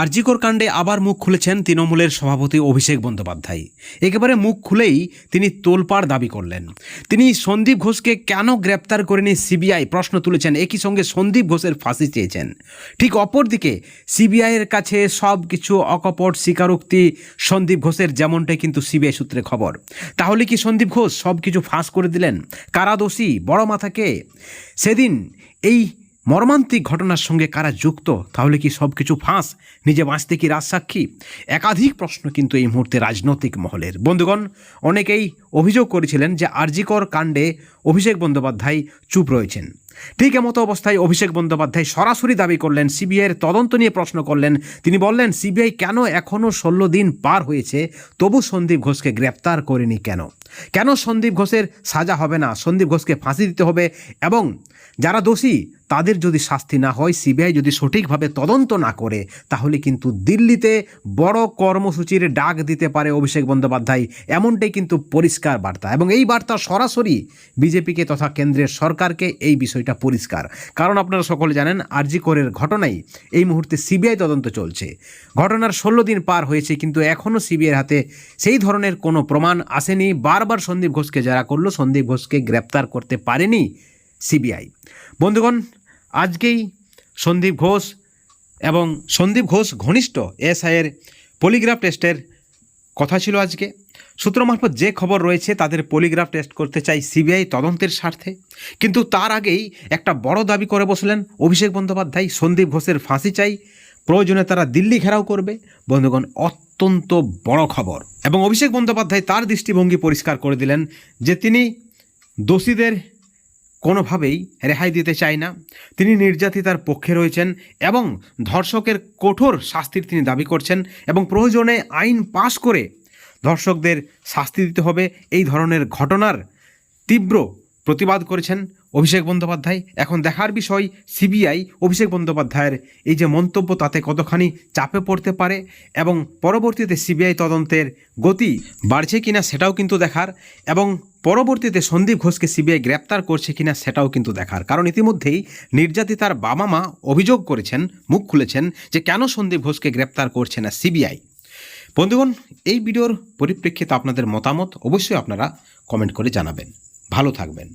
আরজিকর কাণ্ডে আবার মুখ খুলেছেন তৃণমূলের সভাপতি অভিষেক বন্দ্যোপাধ্যায়। একেবারে মুখ খুলেই তিনি তোলপাড় দাবি করলেন। তিনি সন্দীপ ঘোষকে কেন গ্রেপ্তার করেনি সিবিআই প্রশ্ন তুলেছেন, একই সঙ্গে সন্দীপ ঘোষের ফাঁসি চেয়েছেন। ঠিক অপরদিকে সিবিআইয়ের কাছে সব কিছু অকপট, স্বীকারোক্তি, সন্দীপ ঘোষের যেমনটাই কিন্তু সিবিআই সূত্রে খবর। তাহলে কি সন্দীপ ঘোষ সব কিছু ফাঁস করে দিলেন? কারা দোষী বড় মাথাকে? সেদিন এই মর্মান্তিক ঘটনার সঙ্গে কারা যুক্ত, তাহলে কি সব কিছু ফাঁস? নিজে বাঁচতে কি রাজসাক্ষী? একাধিক প্রশ্ন কিন্তু এই মুহূর্তে রাজনৈতিক মহলের। বন্ধুগণ, অনেকেই অভিযোগ করেছিলেন যে আরজিকর কাণ্ডে অভিষেক বন্দ্যোপাধ্যায় চুপ রয়েছেন। ঠিক এমতো অবস্থায় অভিষেক বন্দ্যোপাধ্যায় সরাসরি দাবি করলেন, সিবিআইয়ের তদন্ত নিয়ে প্রশ্ন করলেন। তিনি বললেন, সিবিআই কেন এখনও ষোলো দিন পার হয়েছে? তবু সন্দীপ ঘোষকে গ্রেপ্তার করেনি কেন? কেন সন্দীপ ঘোষের সাজা হবে না? সন্দীপ ঘোষকে ফাঁসি দিতে হবে এবং যারা দোষী, তাদের যদি শাস্তি না হয়, সিবিআই যদি সঠিকভাবে তদন্ত না করে, তাহলে কিন্তু দিল্লিতে বড় কর্মসূচির ডাক দিতে পারে অভিষেক বন্দ্যোপাধ্যায়। এমনটাই কিন্তু পরিষ্কার বার্তা। এবং এই বার্তা সরাসরি বিজেপিকে তথা কেন্দ্রের সরকারকে এই বিষয়টা পরিষ্কার। কারণ আপনারা সকলে জানেন, আরজি করের ঘটনাই এই মুহূর্তে সিবিআই তদন্ত চলছে। ঘটনার ষোলো দিন পার হয়েছে, কিন্তু এখনও সিবিআইয়ের হাতে সেই ধরনের কোনো প্রমাণ আসেনি। বারবার সন্দীপ ঘোষকে যারা করল, সন্দীপ ঘোষকে গ্রেপ্তার করতে পারেনি সিবিআই। বন্ধুগণ, আজকেই সন্দীপ ঘোষ এবং সন্দীপ ঘোষ ঘনিষ্ঠ এসআইয়ের পলিগ্রাফ টেস্টের কথা ছিল আজকে। সূত্র মারফত যে খবর রয়েছে, তাদের পলিগ্রাফ টেস্ট করতে চাই সিবিআই তদন্তের স্বার্থে। কিন্তু তার আগেই একটা বড় দাবি করে বসলেন অভিষেক বন্দ্যোপাধ্যায়। সন্দীপ ঘোষের ফাঁসি চাই। প্রয়োজনে তারা দিল্লি ঘেরাও করবে। বন্ধুগণ, অত্যন্ত বড় খবর। এবং অভিষেক বন্দ্যোপাধ্যায় তার দৃষ্টিভঙ্গি পরিষ্কার করে দিলেন যে তিনি দোষীদের কোনোভাবেই রেহাই দিতে চায় না। তিনি নির্যাতিতার পক্ষে রয়েছেন এবং ধর্ষকের কঠোর শাস্তির তিনি দাবি করছেন এবং প্রয়োজনে আইন পাশ করে ধর্ষকদের শাস্তি দিতে হবে। এই ধরনের ঘটনার তীব্র প্রতিবাদ করেছেন অভিষেক বন্দ্যোপাধ্যায়। এখন দেখার বিষয় সিবিআই অভিষেক বন্দ্যোপাধ্যায়ের। এই যে মন্তব্য, তাতে কতখানি চাপে পড়তে পারে এবং পরবর্তীতে সিবিআই তদন্তের গতি বাড়ছে কিনা সেটাও কিন্তু দেখার এবং পরবর্তীতে সন্দীপ ঘোষকে সিবিআই গ্রেপ্তার করছে কিনা সেটাও কিন্তু দেখার। কারণ ইতিমধ্যেই নির্যাতিতার বাবা মা অভিযোগ করেছেন, মুখ খুলেছেন যে কেন সন্দীপ ঘোষকে গ্রেপ্তার করছে না সিবিআই। বন্ধুগণ, এই ভিডিওর পরিপ্রেক্ষিতে আপনাদের মতামত অবশ্যই আপনারা কমেন্ট করে জানাবেন। ভালো থাকবেন।